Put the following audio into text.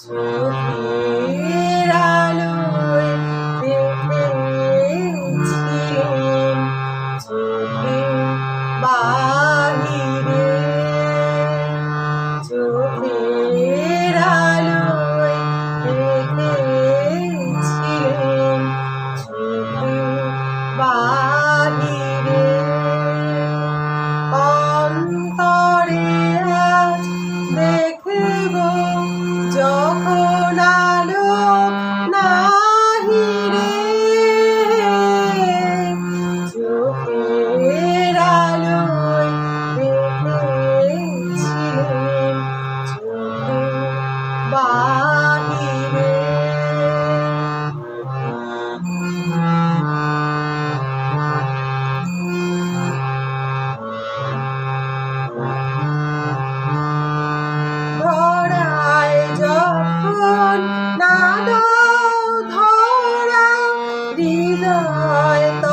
চোখের আলোয় দেখেছিলেন চোখের বাহিরে চোখের আলোয় দেখেছিলেন চোখের বাহিরে অন্তরে আজ দেখব I thought.